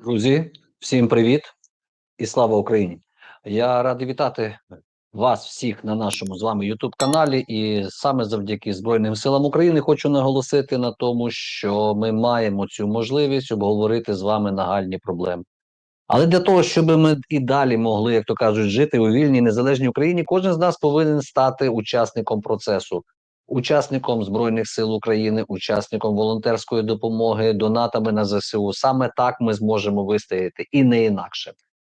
Друзі, всім привіт і слава Україні! Я радий вітати вас всіх на нашому з вами youtube каналі. І саме завдяки Збройним силам України хочу наголосити на тому, що ми маємо цю можливість обговорити з вами нагальні проблеми. Але для того, щоб ми і далі могли, як то кажуть, жити у вільній незалежній Україні, кожен з нас повинен стати учасником процесу, учасником Збройних сил України, учасником волонтерської допомоги, донатами на ЗСУ. Саме так ми зможемо вистояти і не інакше.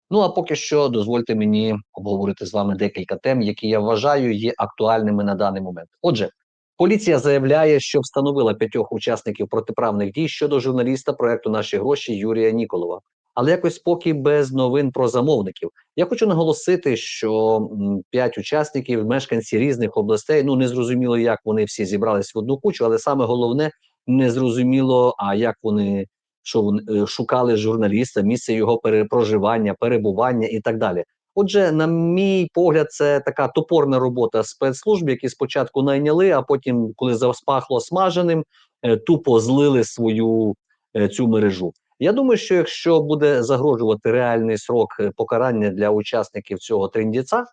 Ну а поки що дозвольте мені обговорити з вами декілька тем, які я вважаю є актуальними на даний момент. Отже, поліція заявляє, що встановила п'ятьох учасників протиправних дій щодо журналіста проекту Наші гроші Юрія Ніколова. Але якось поки без новин про замовників. Я хочу наголосити, що п'ять учасників, мешканці різних областей. Ну не зрозуміло, як вони всі зібрались в одну кучу, але саме головне не зрозуміло, а як вони що вони е, шукали журналіста, місце його перепроживання, перебування і так далі. Отже, на мій погляд, це така топорна робота спецслужб, які спочатку найняли, а потім, коли заспахло смаженим, е, тупо злили свою е, цю мережу. Я думаю, що якщо буде загрожувати реальний срок е, покарання для учасників цього трендіца,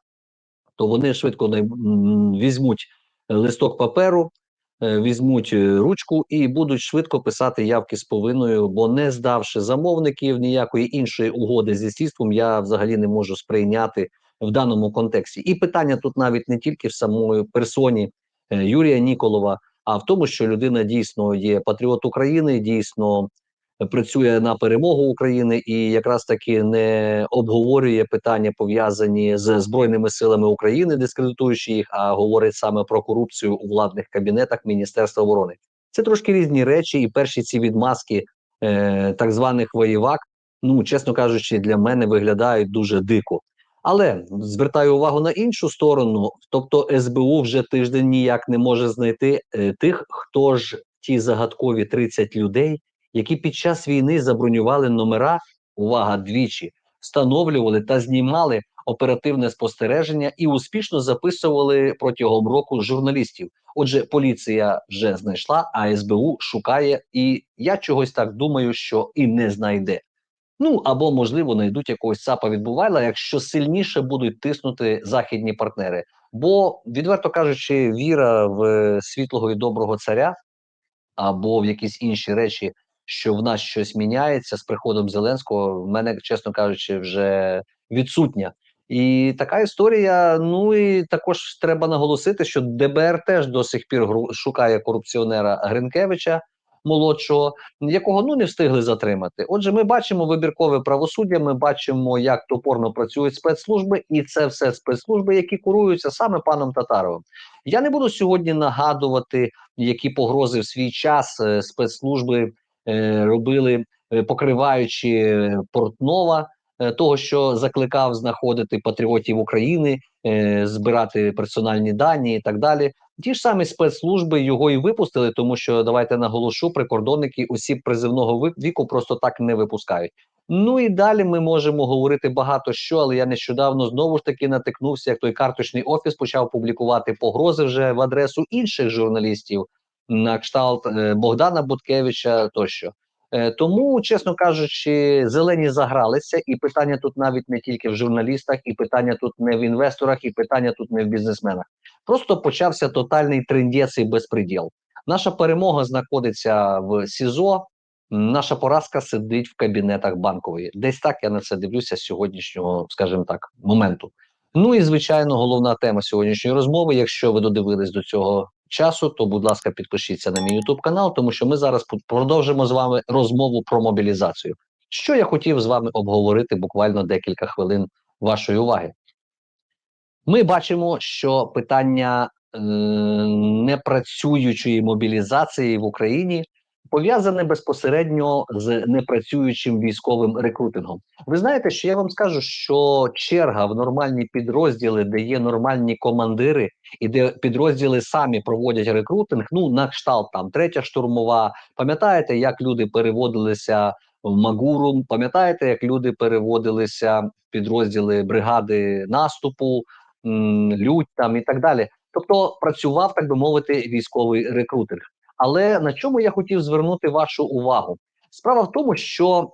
то вони швидко візьмуть е, листок паперу, е, візьмуть ручку і будуть швидко писати явки з повинною, бо не здавши замовників ніякої іншої угоди зі слідством, я взагалі не можу сприйняти в даному контексті. І питання тут навіть не тільки в самої персоні Юрія Ніколова, а в тому, що людина дійсно є патріот України, дійсно працює на перемогу України і якраз таки не обговорює питання пов'язані з збройними силами України, дискредитуючи їх, а говорить саме про корупцію у владних кабінетах Міністерства оборони. Це трошки різні речі, і перші ці відмазки е, так званих воєвак, ну чесно кажучи, для мене виглядають дуже дико. Але звертаю увагу на іншу сторону, тобто СБУ вже тиждень ніяк не може знайти е, тих, хто ж ті загадкові 30 людей, які під час війни забронювали номера, увага двічі, встановлювали та знімали оперативне спостереження і успішно записували протягом року журналістів. Отже, поліція вже знайшла, а СБУ шукає, і я чогось так думаю, що і не знайде. Ну або можливо знайдуть якогось ЦАПа відбувайла, якщо сильніше будуть тиснути західні партнери. Бо, відверто кажучи, віра в світлого і доброго царя або в якісь інші речі, що в нас щось міняється з приходом Зеленського, в мене, чесно кажучи, вже відсутня. І така історія. Ну і також треба наголосити, що ДБР теж до сих пір шукає корупціонера Гринкевича молодшого, якого ну не встигли затримати. Отже, ми бачимо вибіркове правосуддя. Ми бачимо, як топорно працюють спецслужби, і це все спецслужби, які куруються саме паном Татаровим. Я не буду сьогодні нагадувати, які погрози в свій час е, спецслужби робили, е, покриваючи е, Портнова, е, того, що закликав знаходити патріотів України, е, збирати персональні дані і так далі. Ті ж самі спецслужби його і випустили, тому що давайте наголошу, прикордонники осіб призивного віку просто так не випускають. Ну і далі ми можемо говорити багато що, але я нещодавно знову ж таки натикнувся, як той карточний офіс почав публікувати погрози вже в адресу інших журналістів на кшталт е, Богдана Буткевича тощо. Е, тому, чесно кажучи, зелені загралися, і питання тут навіть не тільки в журналістах, і питання тут не в інвесторах, і питання тут не в бізнесменах. Просто почався тотальний трендець і безпреділ. Наша перемога знаходиться в СІЗО. Наша поразка сидить в кабінетах банкової. Десь так я на це дивлюся з сьогоднішнього, скажімо так, моменту. Ну і звичайно, головна тема сьогоднішньої розмови. Якщо ви додивились до цього часу, то будь ласка, підпишіться на мій YouTube канал, тому що ми зараз продовжимо з вами розмову про мобілізацію. Що я хотів з вами обговорити буквально декілька хвилин вашої уваги. Ми бачимо, що питання е, непрацюючої мобілізації в Україні пов'язане безпосередньо з непрацюючим військовим рекрутингом. Ви знаєте, що я вам скажу, що черга в нормальні підрозділи, де є нормальні командири, і де підрозділи самі проводять рекрутинг, ну на кшталт там третя штурмова. Пам'ятаєте, як люди переводилися в Магуру? Пам'ятаєте, як люди переводилися в підрозділи бригади наступу, лють там і так далі? Тобто працював, так би мовити, військовий рекрутинг. Але на чому я хотів звернути вашу увагу? Справа в тому, що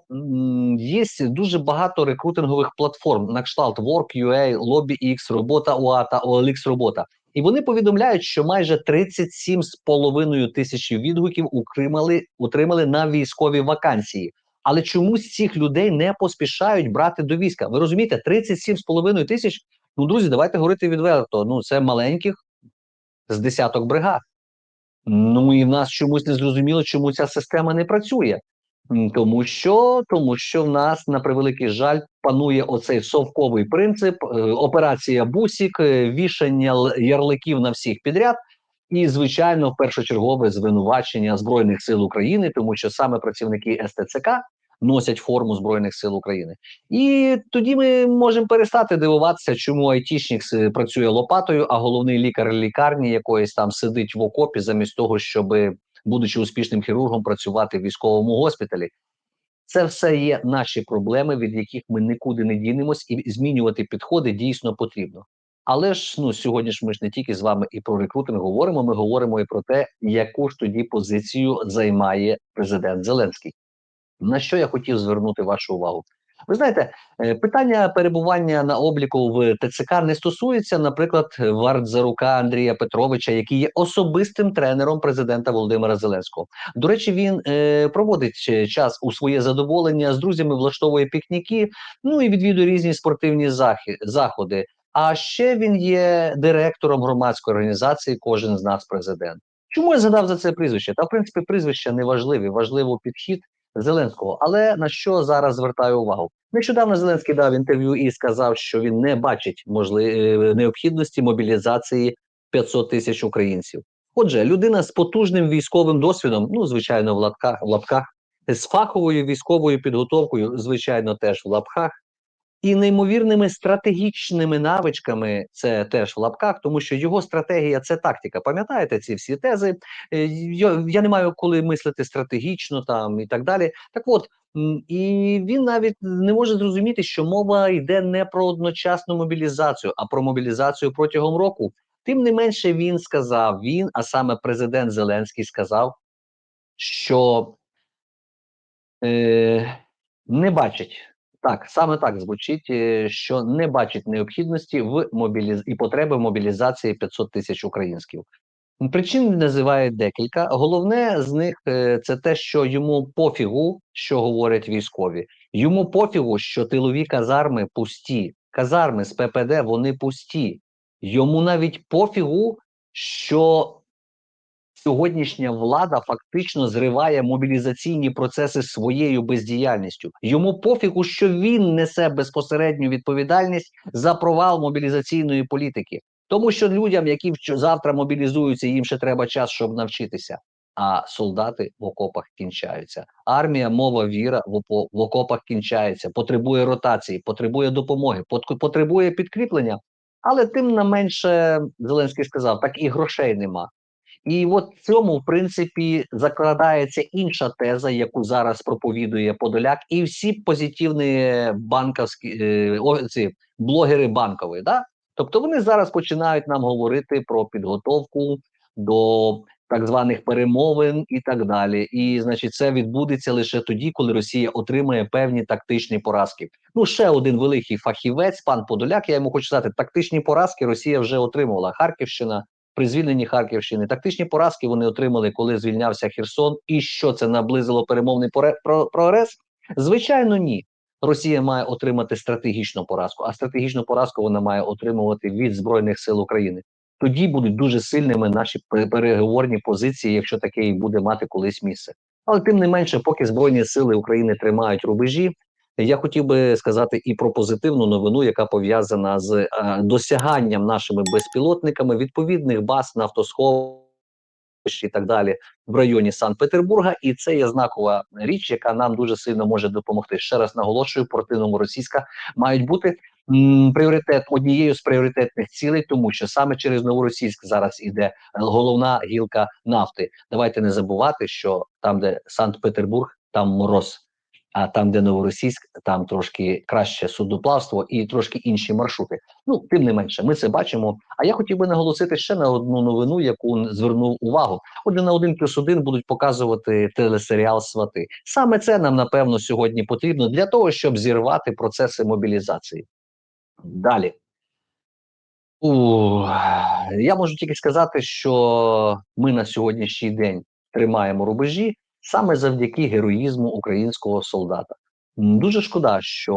є дуже багато рекрутингових платформ на кшталт Work.ua, LobbyX, Робота УА та OLX Робота. І вони повідомляють, що майже 37,5 тисяч відгуків утримали, утримали на військові вакансії. Але чомусь цих людей не поспішають брати до війська. Ви розумієте, 37,5 тисяч. Ну, друзі, давайте говорити відверто. Ну, це маленьких з десяток бригад. Ну і в нас чомусь не зрозуміло, чому ця система не працює. Тому що, тому що в нас на превеликий жаль панує оцей совковий принцип, е, операція Бусік, е, вішання ярликів на всіх підряд, і звичайно, першочергове звинувачення збройних сил України, тому що саме працівники СТЦК носять форму збройних сил України. І тоді ми можемо перестати дивуватися, чому айтішник працює лопатою, а головний лікар лікарні якоїсь там сидить в окопі, замість того, щоб, будучи успішним хірургом, працювати в військовому госпіталі. Це все є наші проблеми, від яких ми нікуди не дінемось, і змінювати підходи дійсно потрібно. Але ж ну сьогодні ж ми ж не тільки з вами і про рекрутинг говоримо. Ми говоримо і про те, яку ж тоді позицію займає президент Зеленський. На що я хотів звернути вашу увагу? Ви знаєте, е, питання перебування на обліку в ТЦК не стосується, наприклад, Вардзарука Андрія Петровича, який є особистим тренером президента Володимира Зеленського. До речі, він е, проводить е, час у своє задоволення з друзями, влаштовує пікніки, ну і відвідує різні спортивні заходи. А ще він є директором громадської організації. Кожен з нас президент. Чому я згадав за це прізвище? Та в принципі прізвища не важливі, важливо підхід. Зеленського. Але на що зараз звертаю увагу? Нещодавно Зеленський дав інтерв'ю і сказав, що він не бачить можливо необхідності мобілізації 500 тисяч українців. Отже, людина з потужним військовим досвідом, ну звичайно, в лапках, в лапках, з фаховою військовою підготовкою, звичайно, теж в лапках, і неймовірними стратегічними навичками, це теж в лапках, тому що його стратегія це тактика. Пам'ятаєте ці всі тези? Е, Я, не маю коли мислити стратегічно там і так далі. Так от. І він навіть не може зрозуміти, що мова йде не про одночасну мобілізацію, а про мобілізацію протягом року. Тим не менше, він сказав: він, а саме президент Зеленський, сказав, що е, не бачить так, саме так звучить, е, що не бачить необхідності в мобіліз... і потреби мобілізації 500 тисяч українців. Причин називає декілька. Головне з них е, це те, що йому пофігу, що говорять військові. Йому пофігу, що тилові казарми пусті. Казарми з ППД вони пусті. Йому навіть пофігу, що сьогоднішня влада фактично зриває мобілізаційні процеси своєю бездіяльністю. Йому пофігу, що він несе безпосередню відповідальність за провал мобілізаційної політики. Тому що людям, які завтра мобілізуються, їм ще треба час, щоб навчитися. А солдати в окопах кінчаються. Армія, мова, віра в, окопах кінчається, потребує ротації, потребує допомоги, потребує підкріплення. Але тим не менше, Зеленський сказав, так і грошей нема. І от в цьому, в принципі, закладається інша теза, яку зараз проповідує Подоляк, і всі позитивні банковські е, о, ці блогери банкові. Да? Тобто вони зараз починають нам говорити про підготовку до так званих перемовин і так далі. І значить, це відбудеться лише тоді, коли Росія отримає певні тактичні поразки. Ну, ще один великий фахівець, пан Подоляк. Я йому хочу сказати, тактичні поразки Росія вже отримувала. Харківщина при звільненні Харківщини. Тактичні поразки вони отримали, коли звільнявся Херсон. І що це наблизило перемовний прогрес? Звичайно, ні. Росія має отримати стратегічну поразку, а стратегічну поразку вона має отримувати від збройних сил України. Тоді будуть дуже сильними наші переговорні позиції, якщо таке буде мати колись місце. Але тим не менше, поки збройні сили України тримають рубежі, я хотів би сказати і про позитивну новину, яка пов'язана з е, досяганням нашими безпілотниками відповідних баз нафтосховищ і так далі в районі Санкт-Петербурга. І це є знакова річ, яка нам дуже сильно може допомогти. Ще раз наголошую, проти новоросійська мають бути м, пріоритет однією з пріоритетних цілей, тому що саме через новоросійськ зараз іде головна гілка нафти. Давайте не забувати, що там, де Санкт-Петербург, там мороз. А там, де новоросійськ, там трошки краще судноплавство і трошки інші маршрути. Ну тим не менше, ми це бачимо. А я хотів би наголосити ще на одну новину, яку звернув увагу. Отже, на один плюс один будуть показувати телесеріал Свати. Саме це нам напевно сьогодні потрібно для того, щоб зірвати процеси мобілізації. Далі. У, я можу тільки сказати, що ми на сьогоднішній день тримаємо рубежі саме завдяки героїзму українського солдата. Дуже шкода, що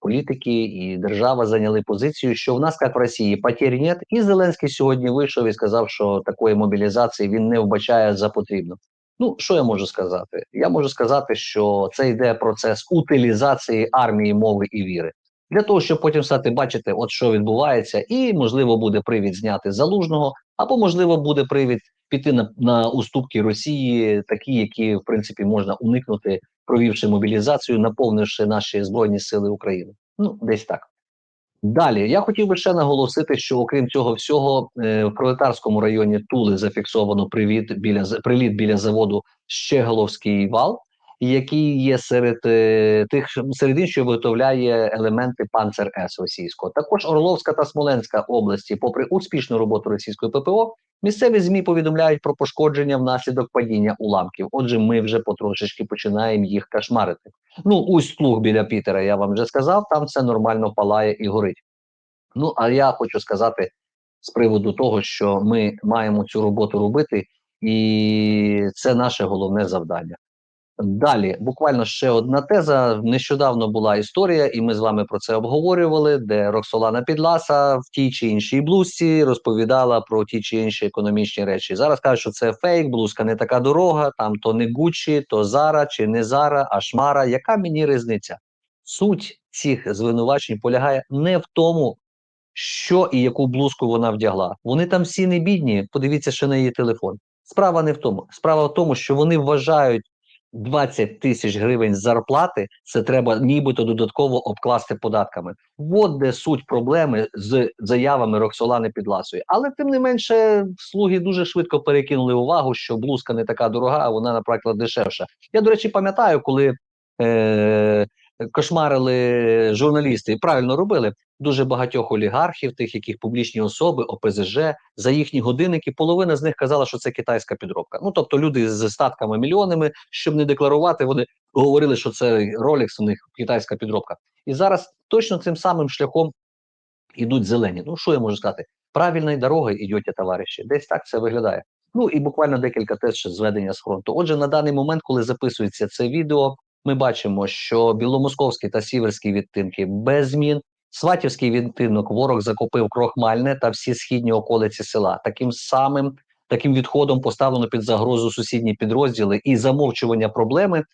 політики і держава зайняли позицію, що в нас, як в Росії, потерь нет. І Зеленський сьогодні вийшов і сказав, що такої мобілізації він не вбачає за потрібно. Ну, що я можу сказати? Я можу сказати, що це йде процес утилізації армії, мови і віри для того, щоб потім стати бачити, от що відбувається, і можливо буде привід зняти залужного, або можливо буде привід піти на, на уступки Росії, такі, які в принципі можна уникнути, провівши мобілізацію, наповнивши наші збройні сили України. Ну, десь так. Далі я хотів би ще наголосити, що окрім цього всього, е, в пролетарському районі Тули зафіксовано привіт біля приліт біля заводу Щеголовський вал, який є серед е, тих серед інших виготовляє елементи Панцер С російського. Також Орловська та Смоленська області, попри успішну роботу російської ППО, місцеві змі повідомляють про пошкодження внаслідок падіння уламків. Отже, ми вже потрошечки починаємо їх кошмарити. Ну, ось плуг біля Пітера, я вам вже сказав, там все нормально палає і горить. Ну, а я хочу сказати з приводу того, що ми маємо цю роботу робити, і це наше головне завдання. Далі, буквально ще одна теза. Нещодавно була історія, і ми з вами про це обговорювали, де Роксолана Підласа в тій чи іншій блузці розповідала про ті чи інші економічні речі. Зараз кажуть, що це фейк, блузка не така дорога, там то не Гуччі, то Зара чи не Зара, а Шмара. Яка мені різниця? Суть цих звинувачень полягає не в тому, що і яку блузку вона вдягла. Вони там всі не бідні. Подивіться, що на її телефон. Справа не в тому. Справа в тому, що вони вважають 20 тисяч гривень зарплати. Це треба нібито додатково обкласти податками. От де суть проблеми з заявами Роксолани Підласої. Але тим не менше, слуги дуже швидко перекинули увагу, що блузка не така дорога, а вона, наприклад, дешевша. Я, до речі, пам'ятаю, коли. Е- Кошмарили журналісти і правильно робили дуже багатьох олігархів, тих, яких публічні особи, ОПЗЖ, за їхні годинники, половина з них казала, що це китайська підробка. Ну тобто люди з статками мільйонами, щоб не декларувати, вони говорили, що це Rolex у них китайська підробка. І зараз точно цим самим шляхом ідуть зелені. Ну що я можу сказати? Правильною дорогою йдете, товариші. Десь так це виглядає. Ну і буквально декілька теж зведення з фронту. Отже, на даний момент, коли записується це відео, ми бачимо, що біломосковський та сіверський відтинки без змін. Сватівський відтинок ворог закопив крохмальне та всі східні околиці села. Таким самим таким відходом поставлено під загрозу сусідні підрозділи і замовчування проблеми.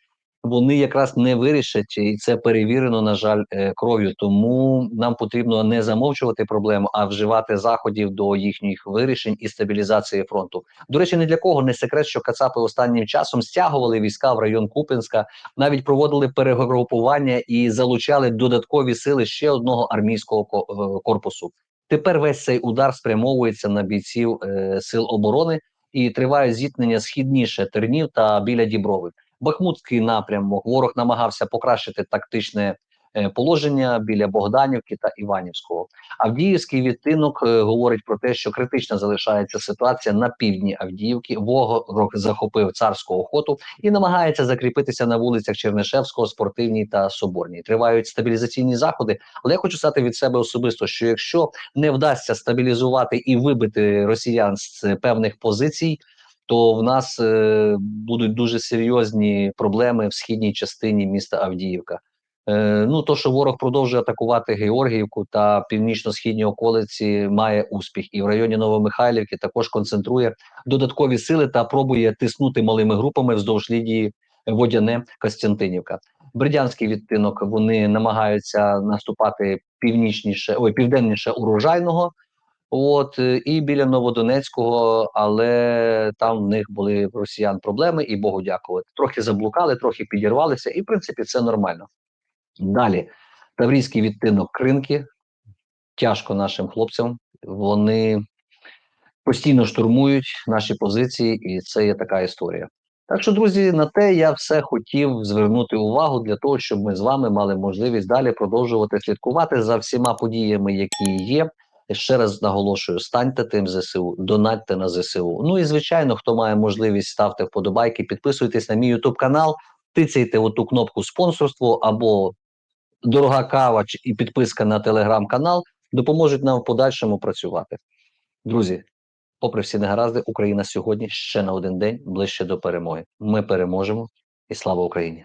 Вони якраз не вирішать, і це перевірено, на жаль, е, кров'ю. Тому нам потрібно не замовчувати проблему, а вживати заходів до їхніх вирішень і стабілізації фронту. До речі, ні для кого не секрет, що Кацапи останнім часом стягували війська в район Купенська, навіть проводили перегрупування і залучали додаткові сили ще одного армійського ко- е, корпусу. Тепер весь цей удар спрямовується на бійців е, сил оборони і триває зіткнення східніше Тернів та біля Діброви. Бахмутський напрямок ворог намагався покращити тактичне е, положення біля Богданівки та Іванівського. Авдіївський відтинок е, говорить про те, що критична залишається ситуація на півдні Авдіївки. Ворог захопив царську охоту і намагається закріпитися на вулицях Чернишевського, Спортивній та Соборній. Тривають стабілізаційні заходи. Але я хочу сказати від себе особисто, що якщо не вдасться стабілізувати і вибити росіян з е, певних позицій, то в нас е, будуть дуже серйозні проблеми в східній частині міста Авдіївка. Е, ну то, що ворог продовжує атакувати Георгіївку та північно-східні околиці, має успіх, і в районі Новомихайлівки також концентрує додаткові сили та пробує тиснути малими групами вздовж лінії Водяне Костянтинівка. Бердянський відтинок вони намагаються наступати північніше, ой, південніше урожайного. От е, і біля Новодонецького, але там в них були в росіян проблеми, і Богу дякувати. Трохи заблукали, трохи підірвалися, і в принципі це нормально. Далі Таврійський відтинок Кринки. Тяжко нашим хлопцям. Вони постійно штурмують наші позиції, і це є така історія. Так що, друзі, на те я все хотів звернути увагу для того, щоб ми з вами мали можливість далі продовжувати слідкувати за всіма подіями, які є. І ще раз наголошую: станьте тим ЗСУ, донатьте на ЗСУ. Ну і звичайно, хто має можливість, ставте вподобайки, підписуйтесь на мій YouTube канал, тицяйте оту кнопку спонсорство або дорога кава і підписка на телеграм-канал допоможуть нам в подальшому працювати. Друзі, попри всі негаразди, Україна сьогодні ще на один день ближче до перемоги. Ми переможемо і слава Україні!